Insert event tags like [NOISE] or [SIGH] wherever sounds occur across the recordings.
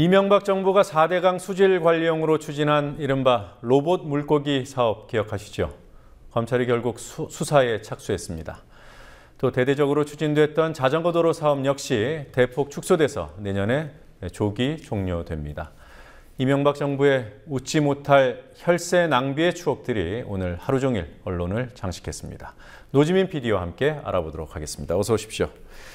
이명박 정부가 4대강 수질 관리용으로 추진한 이른바 로봇 물고기 사업 기억하시죠? 검찰이 결국 수, 수사에 착수했습니다. 또 대대적으로 추진됐던 자전거 도로 사업 역시 대폭 축소돼서 내년에 조기 종료됩니다. 이명박 정부의 웃지 못할 혈세 낭비의 추억들이 오늘 하루 종일 언론을 장식했습니다. 노지민 PD와 함께 알아보도록 하겠습니다. 어서 오십시오.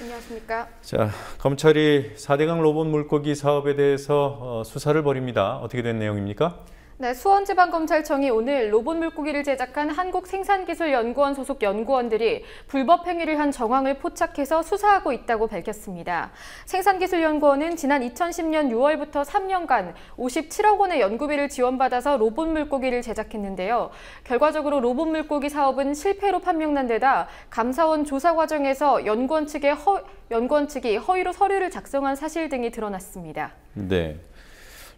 안녕하십니까. 자, 검찰이 4대강 로봇 물고기 사업에 대해서 어, 수사를 벌입니다. 어떻게 된 내용입니까? 네, 수원지방검찰청이 오늘 로봇 물고기를 제작한 한국생산기술연구원 소속 연구원들이 불법 행위를 한 정황을 포착해서 수사하고 있다고 밝혔습니다. 생산기술연구원은 지난 2010년 6월부터 3년간 57억 원의 연구비를 지원받아서 로봇 물고기를 제작했는데요. 결과적으로 로봇 물고기 사업은 실패로 판명난 데다 감사원 조사 과정에서 연구원 측의 허, 연구원 측이 허위로 서류를 작성한 사실 등이 드러났습니다. 네.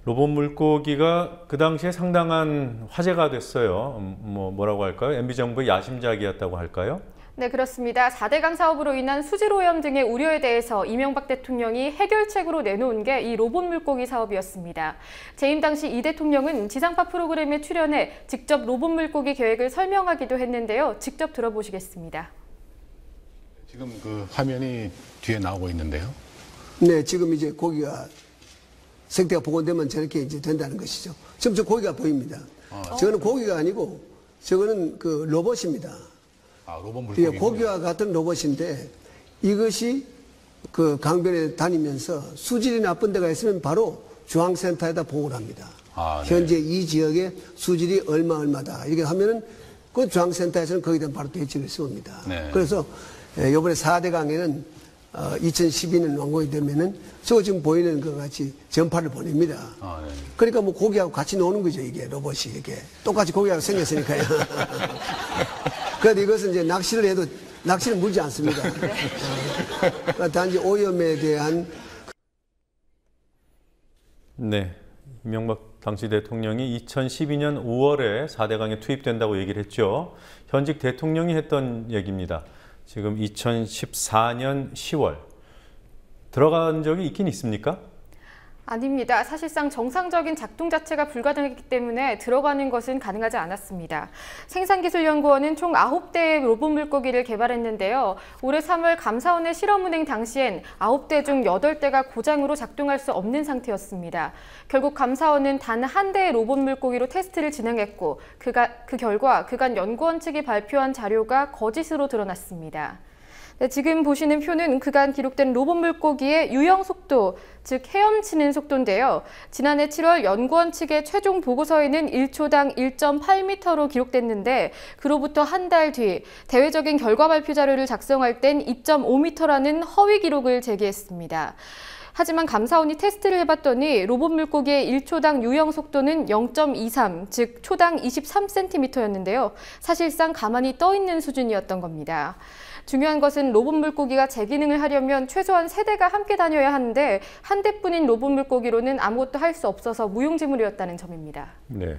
로봇 물고기가 그 당시에 상당한 화제가 됐어요. 음, 뭐 뭐라고 할까요? MB 정부의 야심작이었다고 할까요? 네, 그렇습니다. 4대강 사업으로 인한 수질 오염 등의 우려에 대해서 이명박 대통령이 해결책으로 내놓은 게 이 로봇 물고기 사업이었습니다. 재임 당시 이 대통령은 지상파 프로그램에 출연해 직접 로봇 물고기 계획을 설명하기도 했는데요. 직접 들어보시겠습니다. 지금 그 화면이 뒤에 나오고 있는데요. 네, 지금 이제 고기가 생태가 복원되면 저렇게 이제 된다는 것이죠. 지금 저 고기가 보입니다. 아, 저거는 고기가 아니고 저거는 그 로봇입니다. 아, 로봇 예, 물고기. 고기와 같은 로봇인데 이것이 그 강변에 다니면서 수질이 나쁜 데가 있으면 바로 중앙센터에다 보고를 합니다. 아, 네. 현재 이 지역의 수질이 얼마 얼마다 이렇게 하면은 그 중앙센터에서는 거기다 바로 대책을 세웁니다. 네. 그래서 예, 이번에 4대 강에는 어, 2012년 완공이 되면은 저 지금 보이는 것 같이 전파를 보냅니다. 아, 네. 그러니까 뭐 고기하고 같이 노는 거죠 이게 로봇이 이게 똑같이 고기하고 생겼으니까요. [LAUGHS] 그런데 이것은 이제 낚시를 해도 낚시는 물지 않습니다. [LAUGHS] 어, 그러니까 단지 오염에 대한 네. 이명박 당시 대통령이 2012년 5월에 4대강에 투입된다고 얘기를 했죠. 현직 대통령이 했던 얘기입니다. 지금 2014년 10월 들어간 적이 있긴 있습니까? 아닙니다. 사실상 정상적인 작동 자체가 불가능했기 때문에 들어가는 것은 가능하지 않았습니다. 생산기술연구원은 총 9대의 로봇 물고기를 개발했는데요. 올해 3월 감사원의 실험 운행 당시엔 9대 중 8대가 고장으로 작동할 수 없는 상태였습니다. 결국 감사원은 단 한 대의 로봇 물고기로 테스트를 진행했고 그가, 그 결과 그간 연구원 측이 발표한 자료가 거짓으로 드러났습니다. 네, 지금 보시는 표는 그간 기록된 로봇 물고기의 유형 속도, 즉 헤엄치는 속도인데요. 지난해 7월 연구원 측의 최종 보고서에는 1초당 1.8m로 기록됐는데 그로부터 한 달 뒤 대외적인 결과 발표 자료를 작성할 땐 2.5m라는 허위 기록을 제기했습니다. 하지만 감사원이 테스트를 해봤더니 로봇 물고기의 1초당 유형 속도는 0.23, 즉 초당 23cm였는데요. 사실상 가만히 떠 있는 수준이었던 겁니다. 중요한 것은 로봇 물고기가 제 기능을 하려면 최소한 세대가 함께 다녀야 하는데 한 대뿐인 로봇 물고기로는 아무것도 할 수 없어서 무용지물이었다는 점입니다. 네.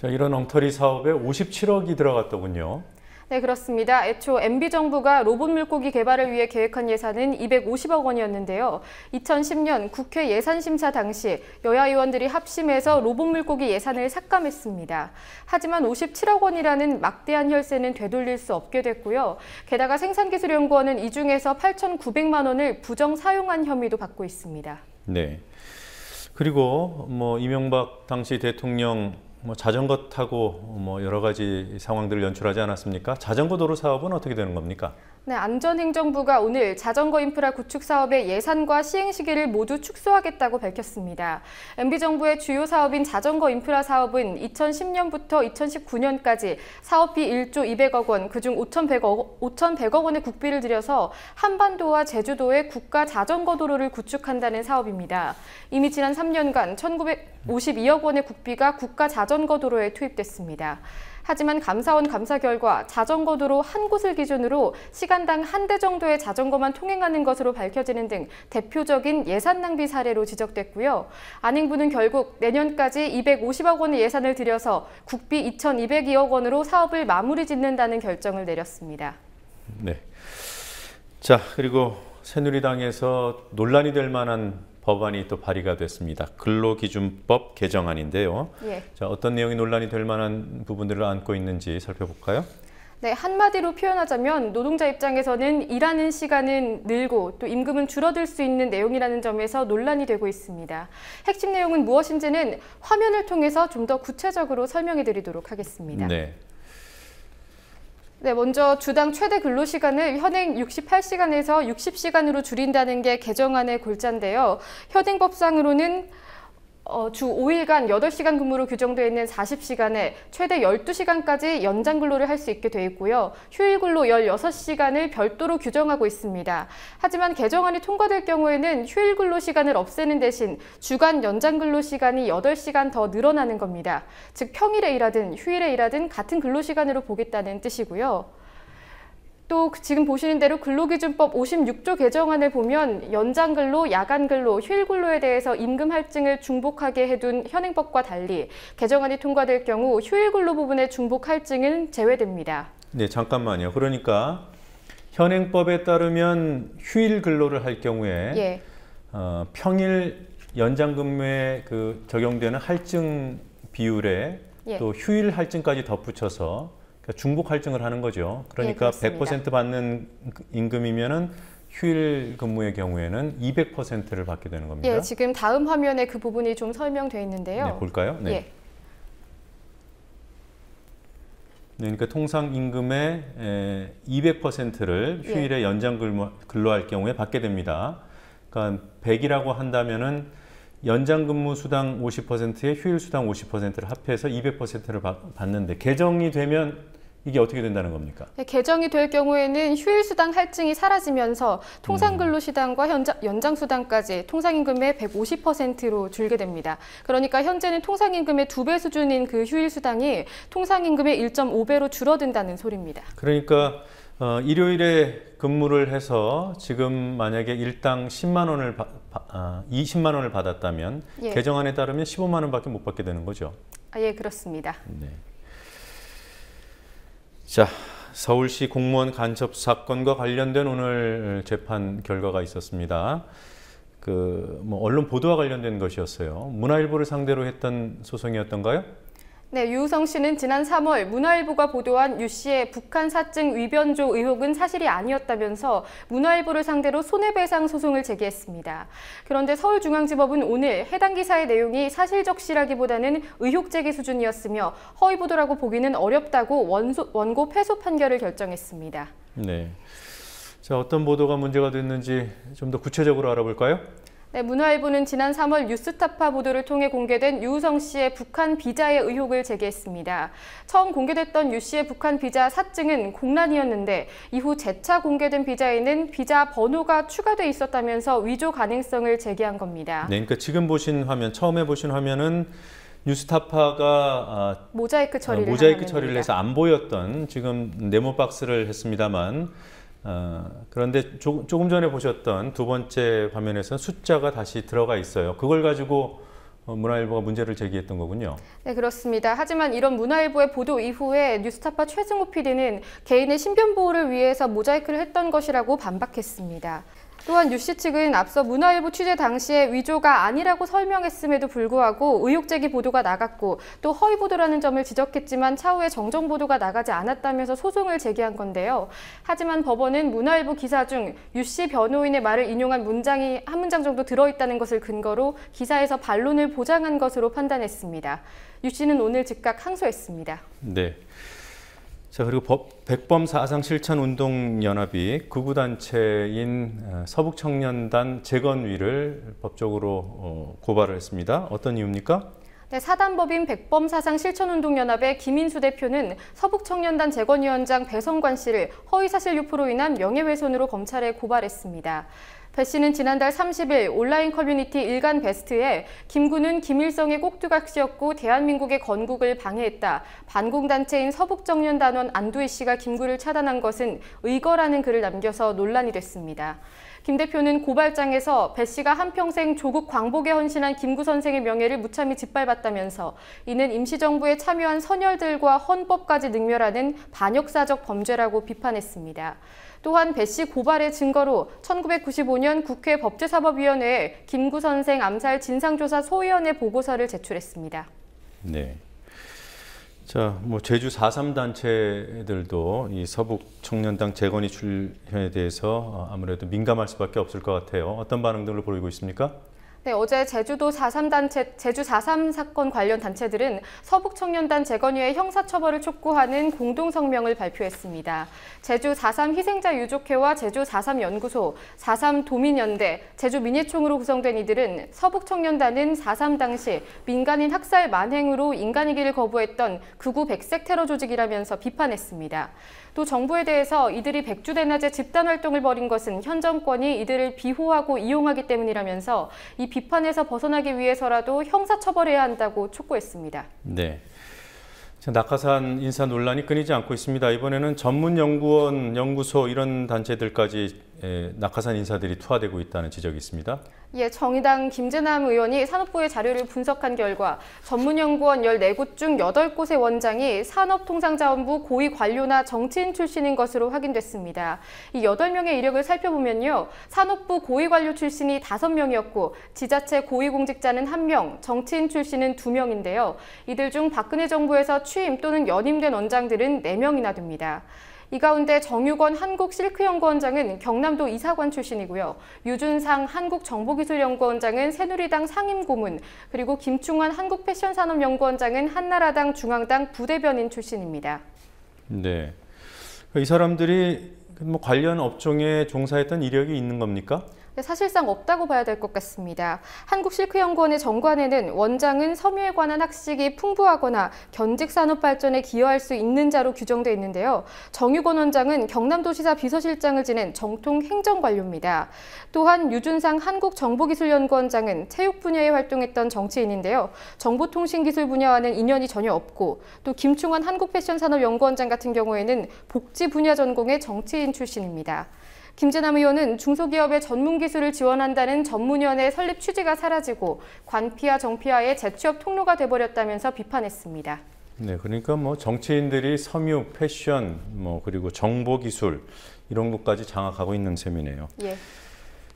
자, 이런 엉터리 사업에 57억이 들어갔더군요. 네, 그렇습니다. 애초 MB정부가 로봇 물고기 개발을 위해 계획한 예산은 250억 원이었는데요. 2010년 국회 예산심사 당시 여야 의원들이 합심해서 로봇 물고기 예산을 삭감했습니다. 하지만 57억 원이라는 막대한 혈세는 되돌릴 수 없게 됐고요. 게다가 생산기술연구원은 이 중에서 8,900만 원을 부정 사용한 혐의도 받고 있습니다. 네. 그리고 뭐 이명박 당시 대통령 뭐 자전거 타고 뭐 여러 가지 상황들을 연출하지 않았습니까? 자전거 도로 사업은 어떻게 되는 겁니까? 네, 안전행정부가 오늘 자전거 인프라 구축 사업의 예산과 시행 시기를 모두 축소하겠다고 밝혔습니다. MB정부의 주요 사업인 자전거 인프라 사업은 2010년부터 2019년까지 사업비 1조 200억 원, 그중 5,100억, 5,100억 원의 국비를 들여서 한반도와 제주도에 국가 자전거 도로를 구축한다는 사업입니다. 이미 지난 3년간 1,952억 원의 국비가 국가 자전거 도로에 투입됐습니다. 하지만 감사원 감사 결과 자전거 도로 한 곳을 기준으로 시간당 한 대 정도의 자전거만 통행하는 것으로 밝혀지는 등 대표적인 예산 낭비 사례로 지적됐고요. 안행부는 결국 내년까지 250억 원의 예산을 들여서 국비 2,202억 원으로 사업을 마무리 짓는다는 결정을 내렸습니다. 네. 자, 그리고 새누리당에서 논란이 될 만한 법안이 또 발의가 됐습니다. 근로기준법 개정안인데요. 예. 자, 어떤 내용이 논란이 될 만한 부분들을 안고 있는지 살펴볼까요? 네, 한마디로 표현하자면 노동자 입장에서는 일하는 시간은 늘고 또 임금은 줄어들 수 있는 내용이라는 점에서 논란이 되고 있습니다. 핵심 내용은 무엇인지는 화면을 통해서 좀 더 구체적으로 설명해 드리도록 하겠습니다. 네. 네, 먼저 주당 최대 근로시간을 현행 68시간에서 60시간으로 줄인다는 게 개정안의 골자인데요. 현행법상으로는 어, 주 5일간 8시간 근무로 규정되어 있는 40시간에 최대 12시간까지 연장 근로를 할 수 있게 돼 있고요. 휴일 근로 16시간을 별도로 규정하고 있습니다. 하지만 개정안이 통과될 경우에는 휴일 근로 시간을 없애는 대신 주간 연장 근로 시간이 8시간 더 늘어나는 겁니다. 즉 평일에 일하든 휴일에 일하든 같은 근로 시간으로 보겠다는 뜻이고요. 또 지금 보시는 대로 근로기준법 56조 개정안을 보면 연장 근로, 야간 근로, 휴일 근로에 대해서 임금 할증을 중복하게 해둔 현행법과 달리 개정안이 통과될 경우 휴일 근로 부분의 중복 할증은 제외됩니다. 네, 잠깐만요. 그러니까 현행법에 따르면 휴일 근로를 할 경우에 예. 어, 평일 연장 근무에 그 적용되는 할증 비율에 예. 또 휴일 할증까지 덧붙여서 중복 할증을 하는 거죠. 그러니까 예, 그렇습니다. 100% 받는 임금이면은 휴일 근무의 경우에는 200%를 받게 되는 겁니다. 예, 지금 다음 화면에 그 부분이 좀 설명되어 있는데요. 네, 볼까요? 네. 예. 네, 그러니까 통상 임금의 200%를 예. 휴일에 연장 근무, 근로할 경우에 받게 됩니다. 그러니까 100이라고 한다면은 연장 근무 수당 50%에 휴일 수당 50%를 합해서 200%를 받는데 개정이 되면 이게 어떻게 된다는 겁니까? 네, 개정이 될 경우에는 휴일 수당 할증이 사라지면서 통상 음. 근로 시당과 연장 수당까지 통상 임금의 150%로 줄게 됩니다. 그러니까 현재는 통상 임금의 두배 수준인 그 휴일 수당이 통상 임금의 1.5배로 줄어든다는 소리입니다. 그러니까 어, 일요일에 근무를 해서 지금 만약에 일당 10만 원을 바, 바, 아, 20만 원을 받았다면 예. 개정안에 따르면 15만 원밖에 못 받게 되는 거죠. 아, 예, 그렇습니다. 네. 자, 서울시 공무원 간첩 사건과 관련된 오늘 재판 결과가 있었습니다. 그 뭐 언론 보도와 관련된 것이었어요. 문화일보를 상대로 했던 소송이었던가요? 네, 유우성 씨는 지난 3월 문화일보가 보도한 유 씨의 북한 사증 위변조 의혹은 사실이 아니었다면서 문화일보를 상대로 손해배상 소송을 제기했습니다. 그런데 서울중앙지법은 오늘 해당 기사의 내용이 사실적시라기보다는 의혹 제기 수준이었으며 허위 보도라고 보기는 어렵다고 원소, 원고 패소 판결을 결정했습니다. 네. 자, 어떤 보도가 문제가 됐는지 좀 더 구체적으로 알아볼까요? 네, 문화일보는 지난 3월 뉴스타파 보도를 통해 공개된 유우성 씨의 북한 비자의 의혹을 제기했습니다. 처음 공개됐던 유 씨의 북한 비자 사증은 공란이었는데 이후 재차 공개된 비자에는 비자 번호가 추가돼 있었다면서 위조 가능성을 제기한 겁니다. 네, 그러니까 지금 보신 화면, 처음에 보신 화면은 뉴스타파가 아, 모자이크 처리를 어, 모자이크 한 처리를. 해서 안 보였던 지금 네모 박스를 했습니다만 어, 그런데 조, 조금 전에 보셨던 두 번째 화면에서는 숫자가 다시 들어가 있어요. 그걸 가지고 어, 문화일보가 문제를 제기했던 거군요. 네, 그렇습니다. 하지만 이런 문화일보의 보도 이후에 뉴스타파 최승호 PD는 개인의 신변 보호를 위해서 모자이크를 했던 것이라고 반박했습니다. 또한 유 씨 측은 앞서 문화일보 취재 당시에 위조가 아니라고 설명했음에도 불구하고 의혹 제기 보도가 나갔고 또 허위 보도라는 점을 지적했지만 차후에 정정 보도가 나가지 않았다면서 소송을 제기한 건데요. 하지만 법원은 문화일보 기사 중 유 씨 변호인의 말을 인용한 문장이 한 문장 정도 들어있다는 것을 근거로 기사에서 반론을 보장한 것으로 판단했습니다. 유 씨는 오늘 즉각 항소했습니다. 네. 자 그리고 법, 백범 사상 실천 운동 연합이 극우 단체인 어, 서북 청년단 재건위를 법적으로 어, 고발을 했습니다. 어떤 이유입니까? 네, 사단법인 백범사상 실천운동연합의 김인수 대표는 서북청년단 재건위원장 배성관 씨를 허위사실 유포로 인한 명예훼손으로 검찰에 고발했습니다. 배 씨는 지난달 30일 온라인 커뮤니티 일간 베스트에 김군은 김일성의 꼭두각시였고 대한민국의 건국을 방해했다. 반공단체인 서북정년단원 안두희 씨가 김구를 차단한 것은 의거라는 글을 남겨서 논란이 됐습니다. 김 대표는 고발장에서 배 씨가 한평생 조국 광복에 헌신한 김구 선생의 명예를 무참히 짓밟았다면서 이는 임시정부에 참여한 선열들과 헌법까지 능멸하는 반역사적 범죄라고 비판했습니다. 또한 배 씨 고발의 증거로 1995년 국회 법제사법위원회에 김구 선생 암살 진상조사 소위원회 보고서를 제출했습니다. 네. 자, 뭐 제주 4.3 단체들도 이 서북 청년당 재건이 출현에 대해서 아무래도 민감할 수밖에 없을 것 같아요. 어떤 반응들을 보이고 있습니까? 네, 어제 제주도 4.3 단체, 제주 4.3 사건 관련 단체들은 서북청년단 재건위의 형사처벌을 촉구하는 공동성명을 발표했습니다. 제주 4.3 희생자 유족회와 제주 4.3 연구소, 4.3 도민연대, 제주 민예총으로 구성된 이들은 서북청년단은 4.3 당시 민간인 학살 만행으로 인간이기를 거부했던 극우 백색 테러 조직이라면서 비판했습니다. 또 정부에 대해서 이들이 백주대낮에 집단활동을 벌인 것은 현 정권이 이들을 비호하고 이용하기 때문이라면서 이 비판에서 벗어나기 위해서라도 형사처벌해야 한다고 촉구했습니다. 네. 자, 낙하산 인사 논란이 끊이지 않고 있습니다. 이번에는 전문 연구원, 연구소 이런 단체들까지 에, 낙하산 인사들이 투하되고 있다는 지적이 있습니다. 예, 정의당 김재남 의원이 산업부의 자료를 분석한 결과 전문연구원 14곳 중 8곳의 원장이 산업통상자원부 고위 관료나 정치인 출신인 것으로 확인됐습니다. 이 8명의 이력을 살펴보면요. 산업부 고위 관료 출신이 5명이었고 지자체 고위공직자는 1명, 정치인 출신은 2명인데요. 이들 중 박근혜 정부에서 취임 또는 연임된 원장들은 4명이나 됩니다. 이 가운데 정유건 한국실크연구원장은 경남도 이사관 출신이고요. 유준상 한국정보기술연구원장은 새누리당 상임고문, 그리고 김충환 한국패션산업연구원장은 한나라당 중앙당 부대변인 출신입니다. 네. 이 사람들이 뭐 관련 업종에 종사했던 이력이 있는 겁니까? 네, 사실상 없다고 봐야 될 것 같습니다. 한국실크연구원의 정관에는 원장은 섬유에 관한 학식이 풍부하거나 견직 산업 발전에 기여할 수 있는 자로 규정돼 있는데요. 정유건 원장은 경남도시사 비서실장을 지낸 정통 행정관료입니다. 또한 유준상 한국정보기술연구원장은 체육 분야에 활동했던 정치인인데요. 정보통신기술 분야와는 인연이 전혀 없고 또 김충환 한국패션산업연구원장 같은 경우에는 복지 분야 전공의 정치인 출신입니다. 김재남 의원은 중소기업의 전문 기술을 지원한다는 전문위원회 설립 취지가 사라지고 관피와 정피와의 재취업 통로가 돼버렸다면서 비판했습니다. 네, 그러니까 뭐 정치인들이 섬유, 패션, 뭐 그리고 정보 기술 이런 것까지 장악하고 있는 셈이네요. 예.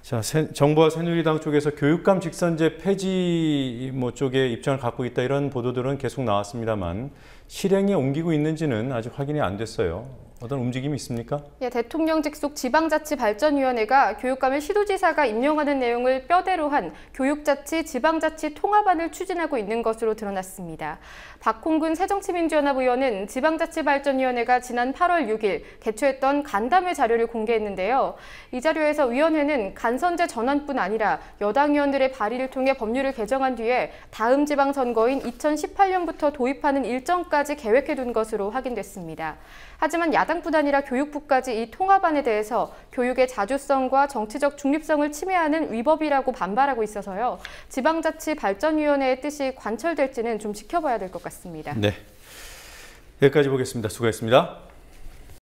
자, 새, 정부와 새누리당 쪽에서 교육감 직선제 폐지 뭐 쪽에 입장을 갖고 있다 이런 보도들은 계속 나왔습니다만 실행에 옮기고 있는지는 아직 확인이 안 됐어요. 어떤 움직임이 있습니까? 예, 대통령 직속 지방자치발전위원회가 교육감을 시도지사가 임명하는 내용을 뼈대로 한 교육자치 지방자치 통합안을 추진하고 있는 것으로 드러났습니다. 박홍근 새정치민주연합 의원은 지방자치발전위원회가 지난 8월 6일 개최했던 간담회 자료를 공개했는데요. 이 자료에서 위원회는 간선제 전환뿐 아니라 여당 의원들의 발의를 통해 법률을 개정한 뒤에 다음 지방선거인 2018년부터 도입하는 일정까지 계획해둔 것으로 확인됐습니다. 하지만 야당뿐 아니라 교육부까지 이 통합안에 대해서 교육의 자주성과 정치적 중립성을 침해하는 위법이라고 반발하고 있어서요. 지방자치발전위원회의 뜻이 관철될지는 좀 지켜봐야 될 것 같습니다. 네. 여기까지 보겠습니다. 수고했습니다.